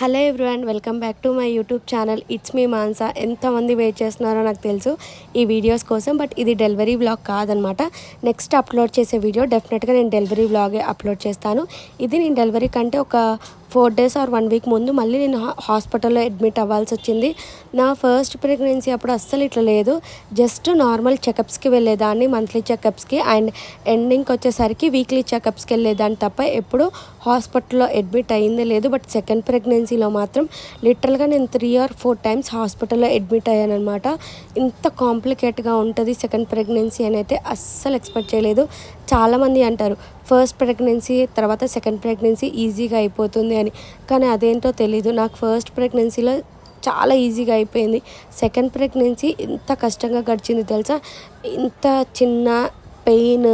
Hello everyone welcome back to my YouTube channel. It's me Mansa ఎంతమంది wait చేస్తున్నారో నాకు తెలుసు ఈ వీడియోస్ కోసం బట్ ఇది డెలివరీ బ్లాగ్ కాదనమాట. నెక్స్ట్ అప్లోడ్ చేసే వీడియో డెఫినెట్గా నేను డెలివరీ బ్లాగే అప్లోడ్ చేస్తాను. ఇది నేను డెలివరీ కంటే ఒక four days or one week ముందు మళ్ళీ నేను హాస్పిటల్లో అడ్మిట్ అవ్వాల్సి వచ్చింది. నా ఫస్ట్ ప్రెగ్నెన్సీ అప్పుడు అస్సలు ఇట్లా లేదు. జస్ట్ నార్మల్ చెకప్స్కి వెళ్ళేదాన్ని మంత్లీ చెకప్స్కి అండ్ ఎండింగ్కి వచ్చేసరికి వీక్లీ చెకప్స్కి వెళ్ళేదాన్ని తప్ప ఎప్పుడు హాస్పిటల్లో అడ్మిట్ అయ్యిందే లేదు. బట్ సెకండ్ ప్రెగ్నెన్సీ ప్రెగ్నెన్సీలో మాత్రం లిటరల్గా నేను త్రీ ఆర్ ఫోర్ టైమ్స్ హాస్పిటల్లో అడ్మిట్ అయ్యానమాట ఇంత కాంప్లికేట్గా ఉంటుంది సెకండ్ ప్రెగ్నెన్సీ అని అయితే అస్సలు ఎక్స్పెక్ట్ చేయలేదు. చాలామంది అంటారు ఫస్ట్ ప్రెగ్నెన్సీ తర్వాత సెకండ్ ప్రెగ్నెన్సీ ఈజీగా అయిపోతుంది అని. కానీ అదేంటో తెలీదు. నాకు ఫస్ట్ ప్రెగ్నెన్సీలో చాలా ఈజీగా అయిపోయింది. సెకండ్ ప్రెగ్నెన్సీ ఇంత కష్టంగా గడిచింది తెలుసా? ఇంత చిన్న పెయిన్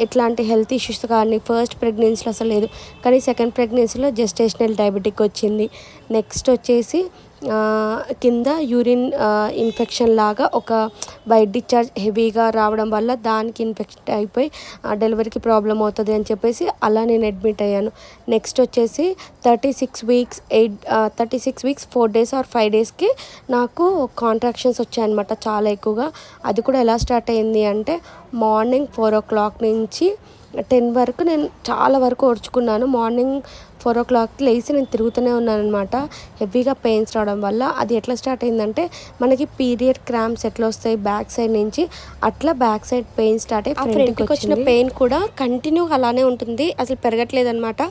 ఎట్లాంటి హెల్త్ ఇష్యూస్ కానీ ఫస్ట్ ప్రెగ్నెన్సీలో అసలు లేదు. కానీ సెకండ్ ప్రెగ్నెన్సీలో జెస్టేషనల్ డయాబెటిక్ వచ్చింది. నెక్స్ట్ వచ్చేసి కింద యూరిన్ ఇన్ఫెక్షన్ లాగా ఒక బయట డిశ్చార్జ్ హెవీగా రావడం వల్ల దానికి ఇన్ఫెక్షన్ అయిపోయి ఆ, డెలివరీకి ప్రాబ్లం అవుతుంది అని చెప్పేసి అలా నేను అడ్మిట్ అయ్యాను. నెక్స్ట్ వచ్చేసి thirty six weeks eight thirty six weeks four days or five డేస్కి నాకు కాంట్రాక్షన్స్ వచ్చాయన్నమాట చాలా ఎక్కువగా. అది కూడా ఎలా స్టార్ట్ అయింది అంటే మార్నింగ్ ఫోర్ ఓ క్లాక్ నుంచి టెన్ వరకు నేను చాలా వరకు ఓడ్చుకున్నాను మార్నింగ్ ఫోర్ ఓ క్లాక్కి లేచి నేను తిరుగుతూనే ఉన్నాను అనమాట హెవీగా పెయిన్స్ రావడం వల్ల అది ఎట్లా స్టార్ట్ అయిందంటే మనకి పీరియడ్ క్రాంప్స్ ఎట్లా వస్తాయి బ్యాక్ సైడ్ నుంచి అట్లా బ్యాక్ సైడ్ పెయిన్ స్టార్ట్ అయ్యి ఫ్రంట్కి వచ్చిన పెయిన్ కూడా కంటిన్యూ అలానే ఉంటుంది. అసలు పెరగట్లేదు అనమాట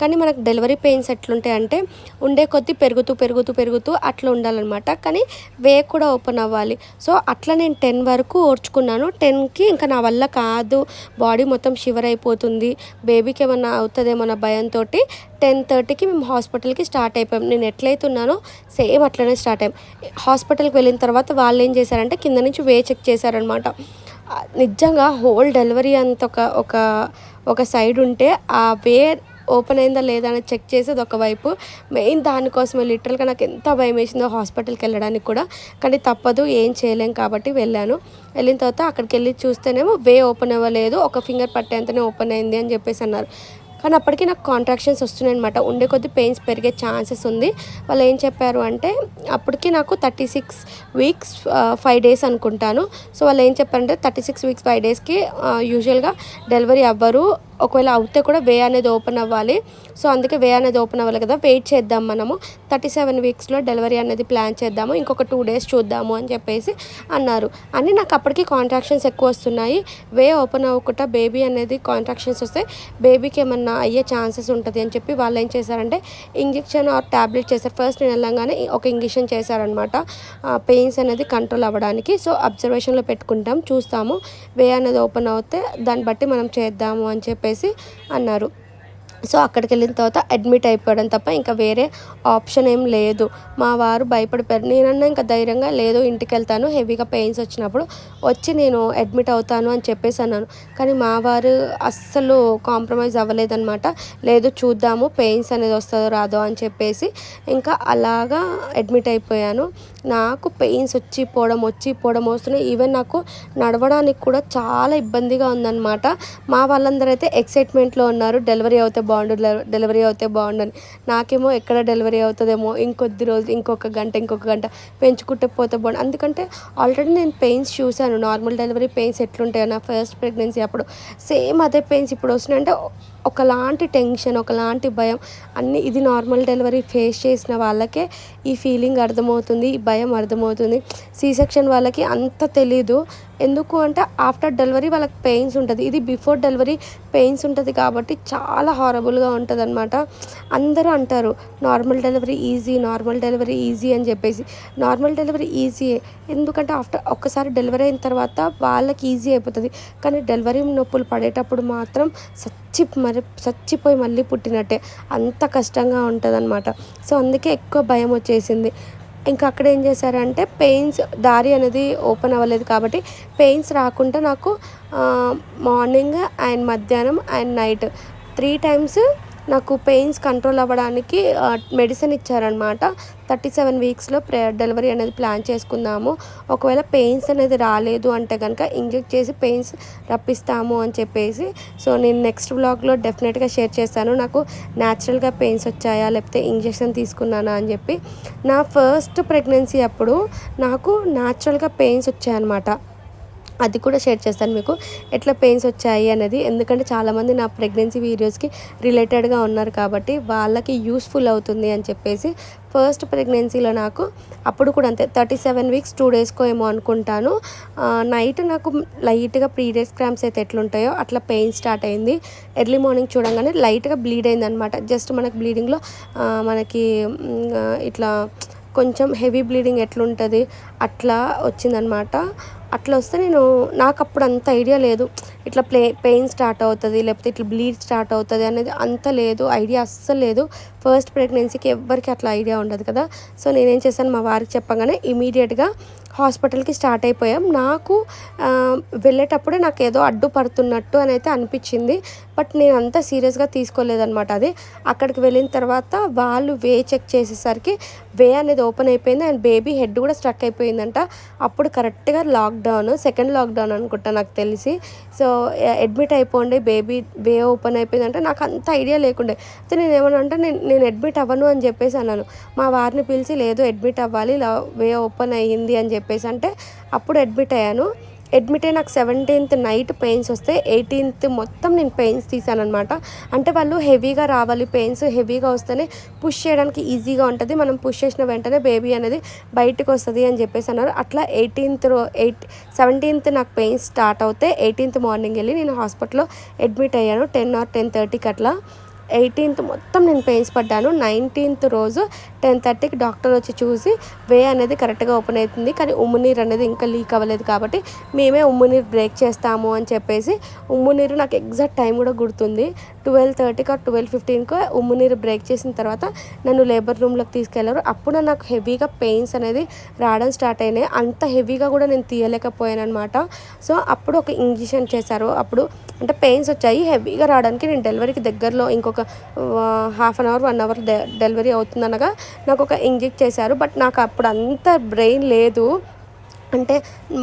కానీ మనకు డెలివరీ పెయిన్స్ ఎట్లుంటాయి అంటే ఉండే కొద్దీ పెరుగుతూ పెరుగుతూ పెరుగుతూ అట్లా ఉండాలన్నమాట. కానీ వే కూడా ఓపెన్ అవ్వాలి. సో అట్లా నేను టెన్ వరకు ఓర్చుకున్నాను. టెన్కి ఇంకా నా వల్ల కాదు. బాడీ మొత్తం షివర్ అయిపోతుంది. బేబీకి ఏమన్నా అవుతుందేమో భయంతో టెన్ థర్టీకి మేము హాస్పిటల్కి స్టార్ట్ అయిపోయాం. నేను ఎట్లయితే ఉన్నానో సేమ్ అట్లనే స్టార్ట్ అయ్యాం. హాస్పిటల్కి వెళ్ళిన తర్వాత వాళ్ళు ఏం చేశారంటే కింద నుంచి వే చెక్ చేశారనమాట నిజంగా హోల్ డెలివరీ అంత ఒక ఒక ఒక సైడ్ ఉంటే ఆ వే ఓపెన్ అయిందా లేదా అని చెక్ చేసేది ఒకవైపు మెయిన్ దానికోసమే లిటరల్గా నాకు ఎంత భయం వేసిందో హాస్పిటల్కి వెళ్ళడానికి కూడా. కానీ తప్పదు ఏం చేయలేం కాబట్టి వెళ్ళాను. వెళ్ళిన తర్వాత అక్కడికి వెళ్ళి చూస్తేనేమో వే ఓపెన్ అవ్వలేదు ఒక ఫింగర్ పట్టేంతనే ఓపెన్ అయింది అని చెప్పేసి అన్నారు. కానీ అప్పటికి నాకు కాంట్రాక్షన్స్ వస్తున్నాయి అనమాట ఉండే కొద్ది పెయిన్స్ పెరిగే ఛాన్సెస్ ఉంది. వాళ్ళు ఏం చెప్పారు అంటే అప్పటికి నాకు thirty six weeks five days అనుకుంటాను. సో వాళ్ళు ఏం చెప్పారంటే థర్టీ సిక్స్ వీక్స్ ఫైవ్ డేస్కి యూజువల్గా డెలివరీ అవ్వరు. ఒకవేళ అవుతే కూడా వే అనేది ఓపెన్ అవ్వాలి. సో అందుకే వే అనేది ఓపెన్ అవ్వాలి కదా. వెయిట్ చేద్దాం మనము. థర్టీ సెవెన్ వీక్స్లో డెలివరీ అనేది ప్లాన్ చేద్దాము. ఇంకొక టూ డేస్ చూద్దాము అని చెప్పేసి అన్నారు. అని నాకు అప్పటికి కాంట్రాక్షన్స్ ఎక్కువ వస్తున్నాయి. వే ఓపెన్ అవ్వకుండా బేబీ అనేది కాంట్రాక్షన్స్ వస్తే బేబీకి ఏమన్నా అయ్యే ఛాన్సెస్ ఉంటుంది అని చెప్పి వాళ్ళు ఏం చేశారంటే ఇంజెక్షన్ ఆర్ ట్యాబ్లెట్ చేశారు. ఫస్ట్ నేను వెళ్ళంగానే ఒక ఇంజెక్షన్ చేశారనమాట పెయిన్స్ అనేది కంట్రోల్ అవ్వడానికి. సో అబ్జర్వేషన్లో పెట్టుకుంటాం. చూస్తాము. వే అనేది ఓపెన్ అవుతే దాన్ని బట్టి మనం చేద్దాము అని చెప్పేసి అన్నారు. సో అక్కడికి వెళ్ళిన తర్వాత అడ్మిట్ అయిపోవడం తప్ప ఇంకా వేరే ఆప్షన్ ఏం లేదు. మా వారు భయపడిపోయారు. నేనన్నా ఇంకా ధైర్యంగా లేదు ఇంటికి వెళ్తాను హెవీగా పెయిన్స్ వచ్చినప్పుడు వచ్చి నేను అడ్మిట్ అవుతాను అని చెప్పేసి అన్నాను. కానీ మా వారు అస్సలు కాంప్రమైజ్ అవ్వలేదన్నమాట. లేదు చూద్దాము పెయిన్స్ అనేది వస్తుందో రాదో అని చెప్పేసి ఇంకా అలాగా అడ్మిట్ అయిపోయాను. నాకు పెయిన్స్ వచ్చి పోవడం వచ్చి పోవడం వస్తున్నాయి. ఈవెన్ నాకు నడవడానికి కూడా చాలా ఇబ్బందిగా ఉందన్నమాట. మా వాళ్ళందరూ అయితే ఎక్సైట్మెంట్లో ఉన్నారు. డెలివరీ అవుతే బాగుండు డెలివరీ అవుతే బాగుండు అని. నాకేమో ఎక్కడ డెలివరీ అవుతుందేమో ఇంకొద్ది రోజులు ఇంకొక గంట ఇంకొక గంట పెంచుకుంటే పోతే బాగుండు. ఎందుకంటే ఆల్రెడీ నేను పెయిన్స్ చూశాను. నార్మల్ డెలివరీ పెయిన్స్ ఎట్లుంటాయో నా ఫస్ట్ ప్రెగ్నెన్సీ అప్పుడు. సేమ్ అదే పెయిన్స్ ఇప్పుడు వస్తున్నాయి. అంటే ఒకలాంటి టెన్షన్ ఒకలాంటి భయం అన్ని ఇది నార్మల్ డెలివరీ ఫేస్ చేసిన వాళ్ళకే ఈ ఫీలింగ్ అర్థమవుతుంది ఈ భయం అర్థమవుతుంది. సీ సెక్షన్ వాళ్ళకి అంత తెలీదు. ఎందుకు అంటే ఆఫ్టర్ డెలివరీ వాళ్ళకి పెయిన్స్ ఉంటుంది. ఇది బిఫోర్ డెలివరీ పెయిన్స్ ఉంటుంది కాబట్టి చాలా హారబుల్గా ఉంటుంది అనమాట అందరూ అంటారు normal delivery easy normal delivery easy అని చెప్పేసి. నార్మల్ డెలివరీ ఈజీ ఎందుకంటే ఆఫ్టర్ ఒక్కసారి డెలివరీ అయిన తర్వాత వాళ్ళకి ఈజీ అయిపోతుంది. కానీ డెలివరీ నొప్పులు పడేటప్పుడు మాత్రం చచ్చి మరి చచ్చిపోయి మళ్ళీ పుట్టినట్టే అంత కష్టంగా ఉంటుందన్నమాట. సో అందుకే ఎక్కువ భయం వచ్చేసింది. ఇంకా అక్కడ ఏం చేశారంటే పెయిన్స్ దారి అనేది ఓపెన్ అవ్వలేదు కాబట్టి పెయిన్స్ రాకుండా నాకు మార్నింగ్ అండ్ మధ్యాహ్నం అండ్ నైట్ త్రీ టైమ్స్ నాకు పెయిన్స్ కంట్రోల్ అవ్వడానికి మెడిసిన్ ఇచ్చారనమాట థర్టీ సెవెన్ వీక్స్లో ప్రే డెలివరీ అనేది ప్లాన్ చేసుకుందాము. ఒకవేళ పెయిన్స్ అనేది రాలేదు అంటే కనుక ఇంజెక్ట్ చేసి పెయిన్స్ రప్పిస్తాము అని చెప్పేసి సో నేను నెక్స్ట్ బ్లాగ్లో డెఫినెట్గా షేర్ చేస్తాను. నాకు న్యాచురల్గా పెయిన్స్ వచ్చాయా లేకపోతే ఇంజెక్షన్ తీసుకున్నానా అని చెప్పి. నా ఫస్ట్ ప్రెగ్నెన్సీ అప్పుడు నాకు న్యాచురల్గా పెయిన్స్ వచ్చాయన్నమాట. అది కూడా షేర్ చేస్తాను మీకు. ఎట్లా పెయిన్స్ వచ్చాయి అనేది ఎందుకంటే చాలామంది నా ప్రెగ్నెన్సీ వీడియోస్కి రిలేటెడ్గా ఉన్నారు కాబట్టి వాళ్ళకి యూస్ఫుల్ అవుతుంది అని చెప్పేసి ఫస్ట్ ప్రెగ్నెన్సీలో నాకు అప్పుడు కూడా అంతే థర్టీ సెవెన్ వీక్స్ టూ డేస్కో ఏమో అనుకుంటాను. నైట్ నాకు లైట్గా ప్రీడేస్ క్రామ్స్ అయితే ఎట్లుంటాయో అట్లా పెయిన్ స్టార్ట్ అయింది. ఎర్లీ మార్నింగ్ చూడంగానే లైట్గా బ్లీడ్ అయింది అనమాట జస్ట్ మనకి బ్లీడింగ్లో మనకి ఇట్లా కొంచెం హెవీ బ్లీడింగ్ ఎట్లుంటుంది అట్లా వచ్చిందనమాట అట్లా వస్తే నేను నాకు అప్పుడు అంత ఐడియా లేదు. ఇట్లా ప్లే పెయిన్ స్టార్ట్ అవుతుంది లేకపోతే ఇట్లా బ్లీడ్ స్టార్ట్ అవుతుంది అనేది అంత లేదు ఐడియా అస్సలు లేదు. ఫస్ట్ ప్రెగ్నెన్సీకి ఎవ్వరికి అట్లా ఐడియా ఉండదు కదా. సో నేనేం చేశాను మా వారికి చెప్పగానే ఇమీడియట్గా హాస్పిటల్కి స్టార్ట్ అయిపోయాం. నాకు వెళ్ళేటప్పుడే నాకు ఏదో అడ్డుపడుతున్నట్టు అని అయితే అనిపించింది. బట్ నేను అంత సీరియస్గా తీసుకోలేదనమాట అది. అక్కడికి వెళ్ళిన తర్వాత వాళ్ళు వే చెక్ చేసేసరికి వే అనేది ఓపెన్ అయిపోయింది. అండ్ బేబీ హెడ్ కూడా స్ట్రక్ అయిపోయిందంట. అప్పుడు కరెక్ట్గా లాక్డౌన్ సెకండ్ లాక్డౌన్ అనుకుంటా నాకు తెలిసి. సో అడ్మిట్ అయిపోండి బేబీ వే ఓపెన్ అయిపోయిందంటే నాకు అంత ఐడియా లేకుండే. అయితే నేను ఏమన్నా అంటే నేను నేను అడ్మిట్ అవ్వను అని చెప్పేసి అన్నాను. మా వారిని పిలిచి లేదు అడ్మిట్ అవ్వాలి ఇలా వే ఓపెన్ అయ్యింది అని చెప్పి చెప్పేసి అంటే అప్పుడు అడ్మిట్ అయ్యాను. అడ్మిట్ అయ్యి నాకు సెవెంటీన్త్ నైట్ పెయిన్స్ వస్తే ఎయిటీన్త్ మొత్తం నేను పెయిన్స్ తీసాను అనమాట అంటే వాళ్ళు హెవీగా రావాలి పెయిన్స్ హెవీగా వస్తేనే పుష్ చేయడానికి ఈజీగా ఉంటుంది. మనం పుష్ చేసిన వెంటనే బేబీ అనేది బయటకు వస్తుంది అని చెప్పేసి అన్నారు. అట్లా ఎయిటీన్త్ రో ఎయిట్ సెవెంటీన్త్ నాకు పెయిన్స్ స్టార్ట్ అవుతే ఎయిటీన్త్ మార్నింగ్ వెళ్ళి నేను హాస్పిటల్లో అడ్మిట్ అయ్యాను. టెన్ ఆర్ టెన్ థర్టీకి అట్లా. ఎయిటీన్త్ మొత్తం నేను పెయిన్స్ పడ్డాను. నైన్టీన్త్ రోజు టెన్ థర్టీకి డాక్టర్ వచ్చి చూసి వే అనేది కరెక్ట్గా ఓపెన్ అవుతుంది. కానీ ఉమ్మునీరు అనేది ఇంకా లీక్ అవ్వలేదు కాబట్టి మేమే ఉమ్మునీరు బ్రేక్ చేస్తాము అని చెప్పేసి ఉమ్మునీరు నాకు ఎగ్జాక్ట్ టైం కూడా గుర్తుంది. ట్వెల్వ్ థర్టీకి ట్వెల్వ్ ఫిఫ్టీన్కి ఉమ్మునీరు బ్రేక్ చేసిన తర్వాత నన్ను లేబర్ రూమ్లోకి తీసుకెళ్ళారు. అప్పుడు నాకు హెవీగా పెయిన్స్ అనేది రావడం స్టార్ట్ అయినాయి. అంత హెవీగా కూడా నేను తీయలేకపోయాను అనమాట సో అప్పుడు ఒక ఇంజెక్షన్ చేశారు. అప్పుడు అంటే పెయిన్స్ వచ్చాయి. హెవీగా రావడానికి నేను డెలివరీకి దగ్గరలో ఇంకొక half an hour one hour delivery అవుతుందనగా నాకు ఒక ఇంజెక్ట్ చేశారు. బట్ నాకు అప్పుడు అంత బ్రెయిన్ లేదు. అంటే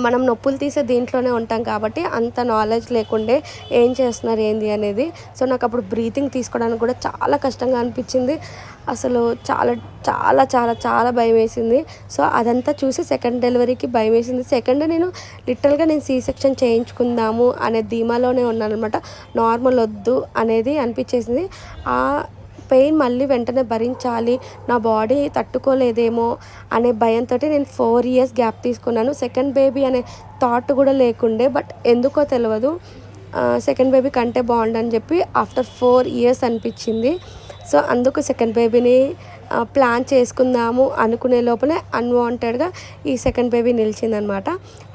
మనం నొప్పులు తీసే దీంట్లోనే ఉంటాం కాబట్టి అంత నాలెడ్జ్ లేకుండే ఏం చేస్తున్నారు ఏంది అనేది. సో నాకు అప్పుడు బ్రీతింగ్ తీసుకోవడానికి కూడా చాలా కష్టంగా అనిపించింది. అసలు చాలా చాలా చాలా చాలా భయం వేసింది. సో అదంతా చూసి సెకండ్ డెలివరీకి భయం వేసింది. సెకండ్ నేను లిటరల్గా నేను సీ సెక్షన్ చేయించుకుందాము అనే ధీమాలోనే ఉన్నాను అనమాట నార్మల్ వద్దు అనేది అనిపించేసింది. ఆ పెయిన్ మళ్ళీ వెంటనే భరించాలి నా బాడీ తట్టుకోలేదేమో అనే భయంతో నేను ఫోర్ ఇయర్స్ గ్యాప్ తీసుకున్నాను. సెకండ్ బేబీ అనే థాట్ కూడా లేకుండే బట్ ఎందుకో తెలియదు సెకండ్ బేబీ కంటే బాగుండని చెప్పి ఆఫ్టర్ ఫోర్ ఇయర్స్ అనిపించింది. సో అందుకు సెకండ్ బేబీని ప్లాన్ చేసుకుందాము అనుకునే లోపలే అన్వాంటెడ్గా ఈ సెకండ్ బేబీ నిలిచిందనమాట.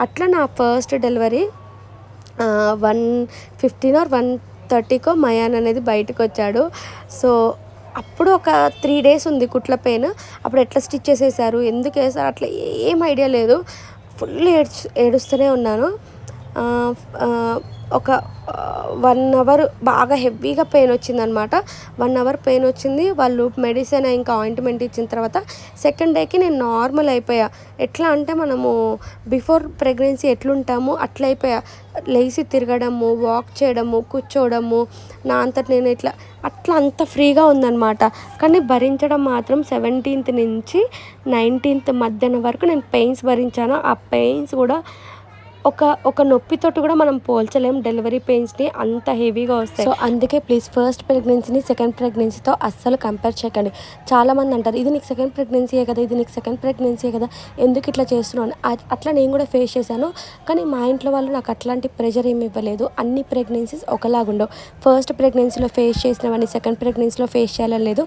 అట్లా నా first delivery one fifteen or one థర్టీకో Mayan అనేది బయటకు వచ్చాడు సో అప్పుడు ఒక త్రీ డేస్ ఉంది కుట్ల పెయిన్. అప్పుడు ఎట్లా స్టిచ్ చేసేసారు? ఎందుకు వేసారు అట్లా ఏం ఐడియా లేదు. ఫుల్ ఏడ్చు ఏడుస్తూనే ఉన్నాను. ఒక వన్ అవర్ బాగా హెవీగా పెయిన్ వచ్చిందనమాట. వన్ అవర్ పెయిన్ వచ్చింది. వాళ్ళు మెడిసిన్ ఇంకా ఆయింట్మెంట్ ఇచ్చిన తర్వాత సెకండ్ డేకి నేను నార్మల్ అయిపోయా. ఎట్లా అంటే మనము బిఫోర్ ప్రెగ్నెన్సీ ఎట్లుంటాము అట్లా అయిపోయా. లేచి తిరగడము వాక్ చేయడము కూర్చోవడము నా అంతటి నేను ఇట్లా అట్లా అంత ఫ్రీగా ఉందన్నమాట కానీ భరించడం మాత్రం సెవెంటీన్త్ నుంచి నైన్టీన్త్ మధ్యాహ్నం వరకు నేను పెయిన్స్ భరించాను. ఆ పెయిన్స్ కూడా ఒక ఒక నొప్పితోటి కూడా మనం పోల్చలేం. డెలివరీ పెయిన్స్ని అంత హెవీగా వస్తాయి. సో అందుకే ప్లీజ్ ఫస్ట్ ప్రెగ్నెన్సీని సెకండ్ ప్రెగ్నెన్సీతో అస్సలు కంపేర్ చేయకండి. చాలామంది అంటారు ఇది నీకు సెకండ్ ప్రెగ్నెన్సీయే కదా ఇది నీకు సెకండ్ ప్రెగ్నెన్సీయే కదా ఎందుకు ఇట్లా చేస్తున్నాను అట్లా నేను కూడా ఫేస్ చేశాను. కానీ మా ఇంట్లో వాళ్ళు నాకు అట్లాంటి ప్రెషర్ ఏమి ఇవ్వలేదు. అన్ని ప్రెగ్నెన్సీస్ ఒకలాగుండవు ఫస్ట్ ప్రెగ్నెన్సీలో ఫేస్ చేసినవన్నీ సెకండ్ ప్రెగ్నెన్సీలో ఫేస్ చేయాలని లేదు.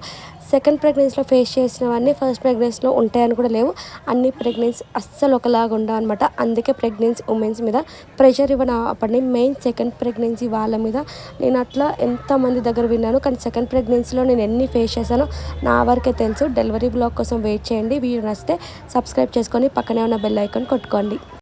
సెకండ్ ప్రెగ్నెన్సీలో ఫేస్ చేసినవన్నీ ఫస్ట్ ప్రెగ్నెన్సీలో ఉంటాయని కూడా లేవు. అన్ని ప్రెగ్నెన్సీ అస్సలు ఒకలాగా ఉండవు అనమాట అందుకే ప్రెగ్నెన్సీ ఉమెన్ ప్రెగ్నెన్సీ మీద ప్రెషర్ ఇవ్వడం అప్పటి మెయిన్ సెకండ్ ప్రెగ్నెన్సీ వాళ్ళ మీద. నేను అట్లా ఎంతమంది దగ్గర విన్నాను కానీ సెకండ్ ప్రెగ్నెన్సీలో నేను ఎన్ని ఫేస్ చేశానో నా వరకే తెలుసు. డెలివరీ బ్లాగ్ కోసం వెయిట్ చేయండి. వీడియో నచ్చితే సబ్స్క్రైబ్ చేసుకొని పక్కనే ఉన్న బెల్ ఐకాన్ కొట్టుకోండి.